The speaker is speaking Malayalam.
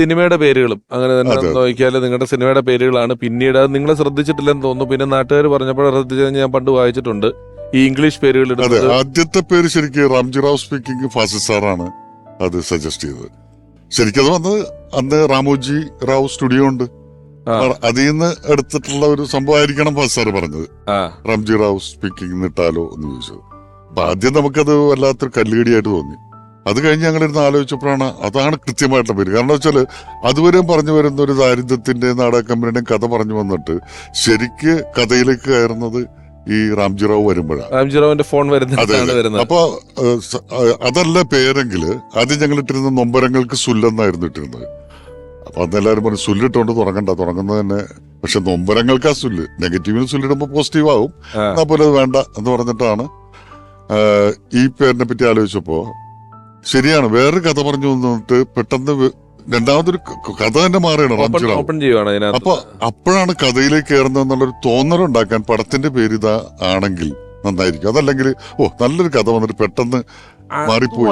സിനിമയുടെ പേരുകളും അങ്ങനെ തന്നെ. നോക്കിയാൽ നിങ്ങളുടെ സിനിമയുടെ പേരുകളാണ്. പിന്നീട് അത് നിങ്ങളെ ശ്രദ്ധിച്ചിട്ടില്ലെന്ന് തോന്നുന്നു. പിന്നെ നാട്ടുകാർ പറഞ്ഞപ്പോൾ ശ്രദ്ധിച്ചത് ഞാൻ പണ്ട് വായിച്ചിട്ടുണ്ട്. ഈ ഇംഗ്ലീഷ് പേരുകൾ ഇടുന്നത് ആദ്യത്തെ പേര് ശരിക്കും റാംജി റാവ് സ്പീക്കിംഗ് ഫാസിൽ സാറാണ് അത് സജസ്റ്റ് ചെയ്തത്. ശരിക്കും അത് വന്നത് അന്ന് റാമോജി റാവു സ്റ്റുഡിയോ ഉണ്ട്. അതിൽ നിന്ന് എടുത്തിട്ടുള്ള ഒരു സംഭവമായിരിക്കണം ഫാസിൽ സാർ പറഞ്ഞത്. റാംജി റാവു സ്പീക്കിംഗ് ഇട്ടാലോ എന്ന് ചോദിച്ചത്. അപ്പൊ ആദ്യം നമുക്കത് വല്ലാത്തൊരു കല്ലുകടിയായിട്ട് തോന്നി. അത് കഴിഞ്ഞ് ഞങ്ങളിരുന്ന് ആലോചിച്ചപ്പോഴാണ് അതാണ് കൃത്യമായിട്ടുള്ള പേര്. കാരണം വെച്ചാൽ അതുവരെയും പറഞ്ഞു വരുന്ന ഒരു ദാരിദ്ര്യത്തിന്റെ നാടക കമ്പനിയുടെയും കഥ പറഞ്ഞു വന്നിട്ട് ശരിക്ക് കഥയിലേക്ക് കയറുന്നത് ഈ റാംജി റാവു വരുമ്പോഴാണ്. രാംജിറാവിന്റെ ഫോൺ. വരുന്നത്. അപ്പൊ ഏഹ്, സ- അതല്ല പേരെങ്കിൽ ആദ്യം ഞങ്ങൾ ഇട്ടിരുന്ന നൊമ്പരങ്ങൾക്ക് സുല്ലെന്നായിരുന്നു ഇട്ടിരുന്നത്. അപ്പൊ അന്ന് എല്ലാവരും പറഞ്ഞു സുല്ലിട്ടുകൊണ്ട് തുടങ്ങണ്ട തുടങ്ങുന്നത് തന്നെ പക്ഷെ നൊമ്പരങ്ങൾക്ക് ആ സുല്ല്. നെഗറ്റീവിന് സുല്ലിടുമ്പോൾ പോസിറ്റീവ് ആവും അതുപോലെ അത് വേണ്ട എന്ന് പറഞ്ഞിട്ടാണ് ഈ പേരിനെ പറ്റി ആലോചിച്ചപ്പോ ശരിയാണ്. വേറൊരു കഥ പറഞ്ഞു വന്നിട്ട് പെട്ടെന്ന് രണ്ടാമതൊരു കഥ തന്നെ മാറിയാണ് ഓപ്പൺ റാംജി റാവു ഓപ്പൺ ചെയ്യുവാണ് അതിനകത്ത്. അപ്പൊ അപ്പോഴാണ് കഥയിലേക്ക് കയറുന്നത് എന്നുള്ളൊരു തോന്നലുണ്ടാക്കാൻ പടത്തിന്റെ പേര് ഇതാ ആണെങ്കിൽ നന്നായിരിക്കും. അതല്ലെങ്കിൽ ഓ നല്ലൊരു കഥ വന്നിട്ട് പെട്ടെന്ന് മാറിപ്പോയി.